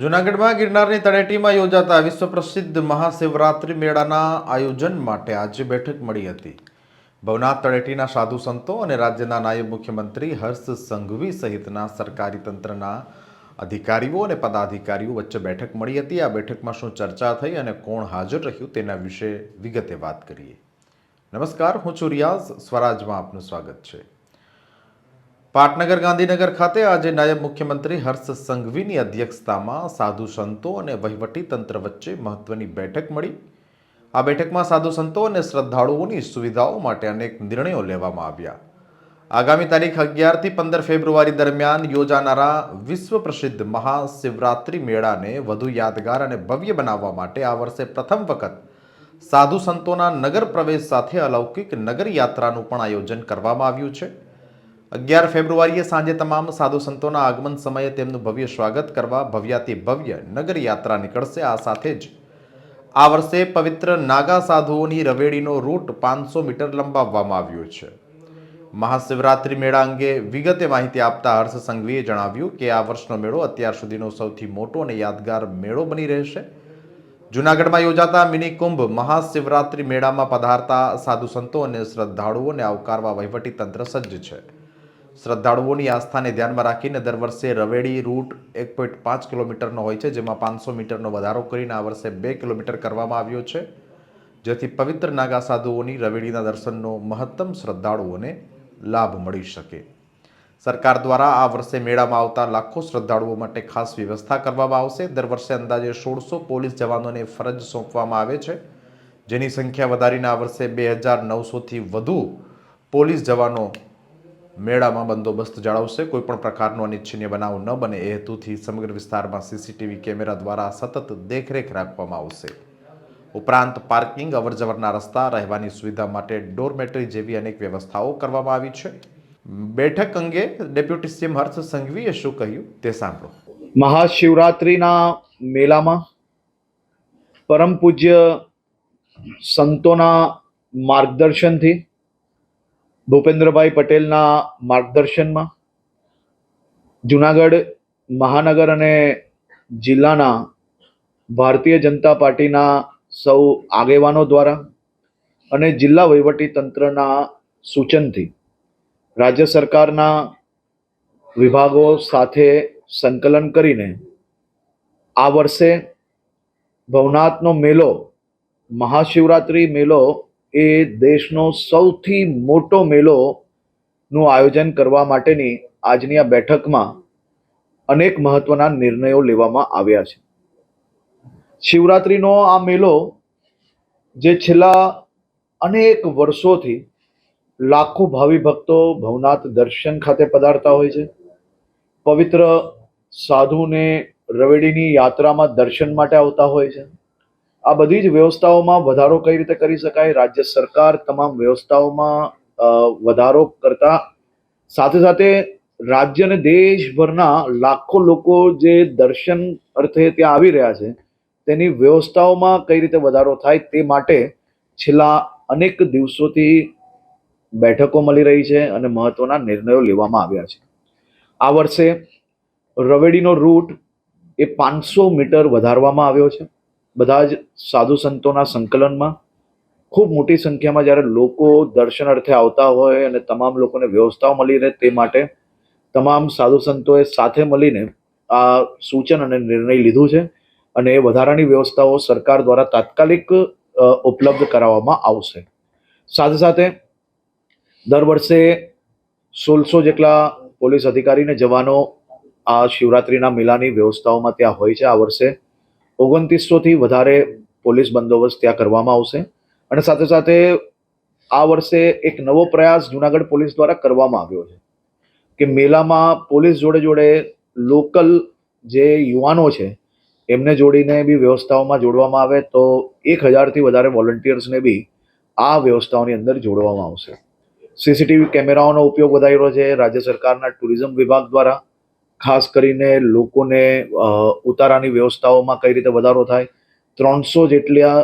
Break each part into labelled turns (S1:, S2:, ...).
S1: જૂનાગઢમાં ગિરનારની તળેટીમાં યોજાતા વિશ્વ પ્રસિદ્ધ મહાશિવરાત્રિ મેળાના આયોજન માટે આજે બેઠક મળી હતી. ભવનાથ તળેટીના સાધુ સંતો અને રાજ્યના નાયબ મુખ્યમંત્રી હર્ષ સંઘવી સહિતના સરકારી તંત્રના અધિકારીઓ અને પદાધિકારીઓ વચ્ચે બેઠક મળી હતી. આ બેઠકમાં શું ચર્ચા થઈ અને કોણ હાજર રહ્યું તેના વિશે વિગતે વાત કરીએ. નમસ્કાર, હું છું રિયાઝ. સ્વરાજમાં આપનું સ્વાગત છે. પાટનગર ગાંધીનગર ખાતે આજે નાયબ મુખ્યમંત્રી હર્ષ સંઘવીની અધ્યક્ષતામાં સાધુ સંતો અને વહીવટી તંત્ર વચ્ચે મહત્વની બેઠક મળી. આ બેઠકમાં સાધુ સંતો અને શ્રદ્ધાળુઓની સુવિધાઓ માટે અનેક નિર્ણયો લેવામાં આવ્યા. આગામી તારીખ અગિયારથી પંદર ફેબ્રુઆરી દરમિયાન યોજાનારા વિશ્વ પ્રસિદ્ધ મહાશિવરાત્રિ મેળાને વધુ યાદગાર અને ભવ્ય બનાવવા માટે આ વર્ષે પ્રથમ વખત સાધુ સંતોના નગર પ્રવેશ સાથે અલૌકિક નગર યાત્રાનું પણ આયોજન કરવામાં આવ્યું છે. અગિયાર ફેબ્રુઆરીએ સાંજે તમામ સાધુ સંતોના આગમન સમયે તેમનું ભવ્ય સ્વાગત કરવા ભવ્યાતિ ભવ્ય નગર યાત્રા નીકળશે. આ સાથે જ આ વર્ષે પવિત્ર નાગા સાધુઓની રવેડીનો રૂટ પાંચસો મીટર લંબાવવામાં આવ્યો છે. મહાશિવરાત્રિ મેળા અંગે વિગતે માહિતી આપતા હર્ષ સંઘવીએ જણાવ્યું કે આ વર્ષનો મેળો અત્યાર સુધીનો સૌથી મોટો અને યાદગાર મેળો બની રહેશે. જૂનાગઢમાં યોજાતા મિની કુંભ મહાશિવરાત્રિ મેળામાં પધારતા સાધુ સંતો અને શ્રદ્ધાળુઓને આવકારવા વહીવટી તંત્ર સજ્જ છે. શ્રદ્ધાળુઓની આસ્થાને ધ્યાનમાં રાખીને દર વર્ષે રવેડી રૂટ એક પોઈન્ટ પાંચ કિલોમીટરનો હોય છે, જેમાં પાંચસો મીટરનો વધારો કરીને આ વર્ષે બે કિલોમીટર કરવામાં આવ્યો છે. જેથી પવિત્ર નાગા સાધુઓની રવેડીના દર્શનનો મહત્તમ શ્રદ્ધાળુઓને લાભ મળી શકે. સરકાર દ્વારા આ વર્ષે મેળામાં આવતા લાખો શ્રદ્ધાળુઓ માટે ખાસ વ્યવસ્થા કરવામાં આવશે. દર વર્ષે અંદાજે સોળસો પોલીસ જવાનોને ફરજ સોંપવામાં આવે છે. જેની સંખ્યા વધારીને આ વર્ષે બે હજાર નવસોથી વધુ પોલીસ જવાનો મેળામાં બંદોબસ્ત જાળવશે. કોઈપણ પ્રકારનો અનિચ્છનીય બનાવ ન બને. એ હેતુથી સમગ્ર વિસ્તારમાં સીસીટીવી કેમેરા દ્વારા સતત દેખરેખ રાખવામાં આવશે. ઉપરાંત પાર્કિંગ, અવરજવરના રસ્તા, રહેવાની સુવિધા માટે ડોરમેટરી જેવી અનેક વ્યવસ્થાઓ કરવામાં આવી છે. બેઠક અંગે ડેપ્યુટી સીએમ હર્ષ સંઘવીએ શું કહ્યું તે સાંભળો.
S2: મહાશિવરાત્રિના મેળામાં પરમ પૂજ્ય સંતોના માર્ગદર્શનથી ભૂપેન્દ્રભાઈ પટેલના માર્ગદર્શનમાં જુનાગઢ મહાનગર અને જિલ્લાના ભારતીય જનતા પાર્ટીના સૌ આગેવાનો દ્વારા અને જિલ્લા વહીવટી તંત્રના સૂચનથી રાજ્ય સરકારના વિભાગો સાથે સંકલન કરીને આ વર્ષે ભવનાથનો મેલો, મહાશિવરાત્રિ મેળો એ દેશનો સૌથી મોટો મેળોનું આયોજન કરવા માટેની આજની આ બેઠકમાં અનેક મહત્વના નિર્ણયો લેવામાં આવ્યા છે. શિવરાત્રિનો આ મેલો જે છેલ્લા અનેક વર્ષોથી લાખો ભાવિ ભક્તો ભવનાથ દર્શન ખાતે પધારતા હોય છે. પવિત્ર સાધુને રવેડીની યાત્રામાં દર્શન માટે આવતા હોય છે. આ બધી જ વ્યવસ્થાઓમાં વધારો કઈ રીતે કરી શકાય? રાજ્ય સરકાર તમામ વ્યવસ્થાઓમાં વધારો કરતા સાથે સાથે રાજ્ય અને દેશભરના લાખો લોકો જે દર્શન અર્થે ત્યાં આવી રહ્યા છે, તેની વ્યવસ્થાઓમાં કઈ રીતે વધારો થાય તે માટે છેલ્લા અનેક દિવસોથી બેઠકો મળી રહી છે અને મહત્વના નિર્ણયો લેવામાં આવ્યા છે. આ વર્ષે રવેડીનો રૂટ એ પાંચસો મીટર વધારવામાં આવ્યો છે. બધા જ સાધુ સંતોના સંકલનમાં ખૂબ મોટી સંખ્યામાં જ્યારે લોકો દર્શન અર્થે આવતા હોય અને તમામ લોકોને વ્યવસ્થાઓ મળી રહે તે માટે તમામ સાધુ સંતોએ સાથે મળીને આ સૂચન અને નિર્ણય લીધું છે અને એ વધારાની વ્યવસ્થાઓ સરકાર દ્વારા તાત્કાલિક ઉપલબ્ધ કરાવવામાં આવશે. સાથે સાથે દર વર્ષે સોળસો જેટલા પોલીસ અધિકારીને જવાનો આ શિવરાત્રિના મેળાની વ્યવસ્થાઓમાં ત્યાં હોય છે આ વર્ષે. ઓગણત્રીસોથી વધારે પોલીસ બંદોબસ્ત ત્યાં કરવામાં આવશે. અને સાથે સાથે આ વર્ષે એક નવો પ્રયાસ જુનાગઢ પોલીસ દ્વારા કરવામાં આવ્યો છે કે મેલામાં પોલીસ જોડે જોડે લોકલ જે યુવાનો છે, એમને જોડીને બી વ્યવસ્થાઓમાં જોડવામાં આવે તો એક હજારથી વધારે વોલન્ટિયર્સને બી આ વ્યવસ્થાઓની અંદર જોડવામાં આવશે. સીસીટીવી કેમેરાઓનો ઉપયોગ વધાર્યો છે રાજ્ય સરકારના ટુરિઝમ વિભાગ દ્વારા. ખાસ કરીને લોકોને ઉતારાની વ્યવસ્થાઓમાં કઈ રીતે વધારો થાય. ત્રણસો જેટલા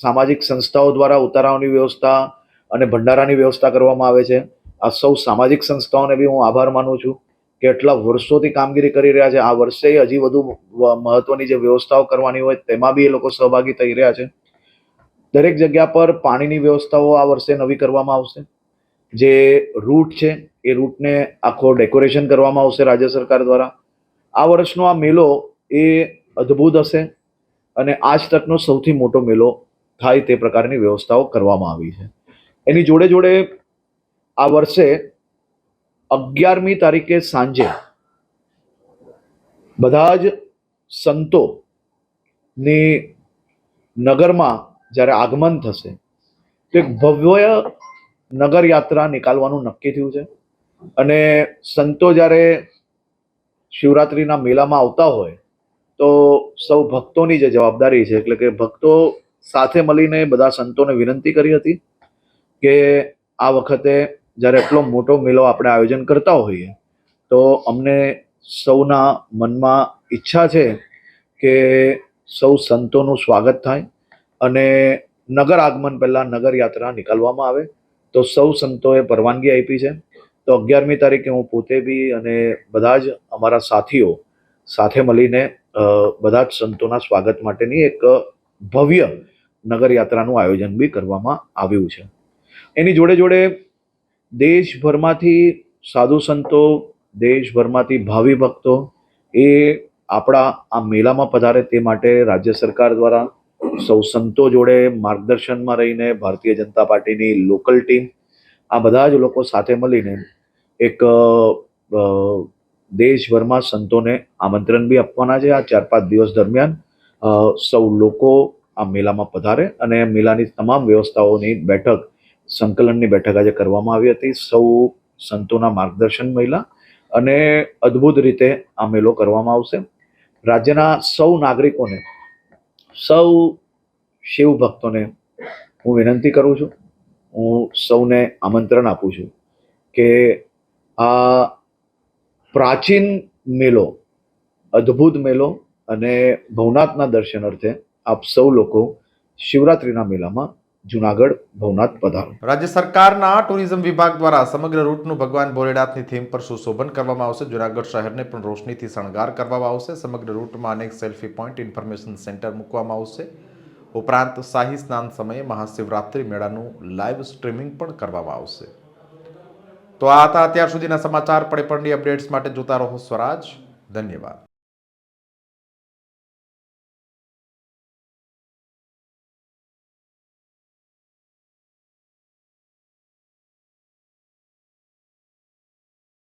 S2: સામાજિક સંસ્થાઓ દ્વારા ઉતારાઓની વ્યવસ્થા અને ભંડારાની વ્યવસ્થા કરવામાં આવે છે. આ સૌ સામાજિક સંસ્થાઓને બી હું આભાર માનું છું. કે એટલા વર્ષોથી કામગીરી કરી રહ્યા છે. આ વર્ષે હજી વધુ મહત્વની જે વ્યવસ્થાઓ કરવાની હોય તેમાં બી એ લોકો સહભાગી થઈ રહ્યા છે. દરેક જગ્યા પર પાણીની વ્યવસ્થાઓ આ વર્ષે નવી કરવામાં આવશે. જે રૂટ છે એ રૂટને આખો ડેકોરેશન કરવામાં આવશે રાજ્ય સરકાર દ્વારા. આ વર્ષનો આ મેલો એ અદ્ભુત હશે અને આજ તકનો સૌથી મોટો મેલો થાય તે પ્રકારની વ્યવસ્થાઓ કરવામાં આવી છે. એની જોડે જોડે આ વર્ષે અગિયારમી તારીખે સાંજે બધા જ સંતોની નગરમાં જ્યારે આગમન થશે તો એક ભવ્ય નગર યાત્રા નીકાળવાનું નક્કી થયું છે. અને સંતો જ્યારે શિવરાત્રિના મેળામાં આવતા હોય, તો સૌ ભક્તોની જે જવાબદારી છે, એટલે કે ભક્તો સાથે મળીને બધા સંતોને વિનંતી કરી હતી કે આ વખતે જ્યારે એટલો મોટો મેળો આપણે આયોજન કરતા હોઈએ, તો અમને સૌના મનમાં ઈચ્છા છે કે સૌ સંતોનું સ્વાગત થાય અને નગર આગમન પહેલાં નગર યાત્રા નીકાળવામાં આવે, તો સૌ સંતોએ પરવાનગી આપી છે. તો અગિયારમી તારીખે હું પોતે બી અને બધા જ અમારા સાથીઓ સાથે મળીને બધા જ સંતોના સ્વાગત માટેની એક ભવ્ય નગર યાત્રાનું આયોજન બી કરવામાં આવ્યું છે. એની જોડે જોડે દેશભરમાંથી સાધુ સંતો, દેશભરમાંથી ભાવિ ભક્તો એ આપણા આ મેળામાં પધારે તે માટે રાજ્ય સરકાર દ્વારા સૌ સંતો જોડે માર્ગદર્શનમાં રહીને ભારતીય જનતા પાર્ટીની લોકલ ટીમ આ બધા જ લોકો સાથે મળીને એક દેશભરમાં સંતોને આમંત્રણ બી આપવાના છે. આ ચાર પાંચ દિવસ દરમિયાન સૌ લોકો આ મેળામાં પધારે અને મેળાની તમામ વ્યવસ્થાઓની બેઠક, સંકલનની બેઠક આજે કરવામાં આવી હતી. સૌ સંતોના માર્ગદર્શન મહિલા અને અદ્ભુત રીતે આ મેળો કરવામાં આવશે. રાજ્યના સૌ નાગરિકોને, સૌ શિવ ભક્તોને હું વિનંતી કરું છું હું સૌને આમંત્રણ આપું છું કે આ પ્રાચીન મેલો, અદ્ભુત મેલો અને ભવનાથના દર્શન અર્થે આપ સૌ લોકો શિવરાત્રિના મેળામાં જુનાગઢ ભવનાથ પધારો.
S1: રાજ્ય સરકારના ટુરિઝમ વિભાગ દ્વારા સમગ્ર રૂટનું ભગવાન ભોલેનાથની થીમ પર સુશોભન કરવામાં આવશે. જુનાગઢ શહેરને પણ રોશનીથી શણગાર કરવામાં આવશે. સમગ્ર રૂટમાં અનેક સેલ્ફી પોઈન્ટ, ઇન્ફોર્મેશન સેન્ટર મૂકવામાં આવશે. ઉપરાંત શાહી સ્નાન સમયે મહાશિવરાત્રિ મેળાનું લાઈવ સ્ટ્રીમિંગ પણ કરવામાં આવશે. તો આ હતા અત્યાર સુધીના સમાચાર. પડે અપડેટ્સ માટે જોતા રહો સ્વરાજ. ધન્યવાદ.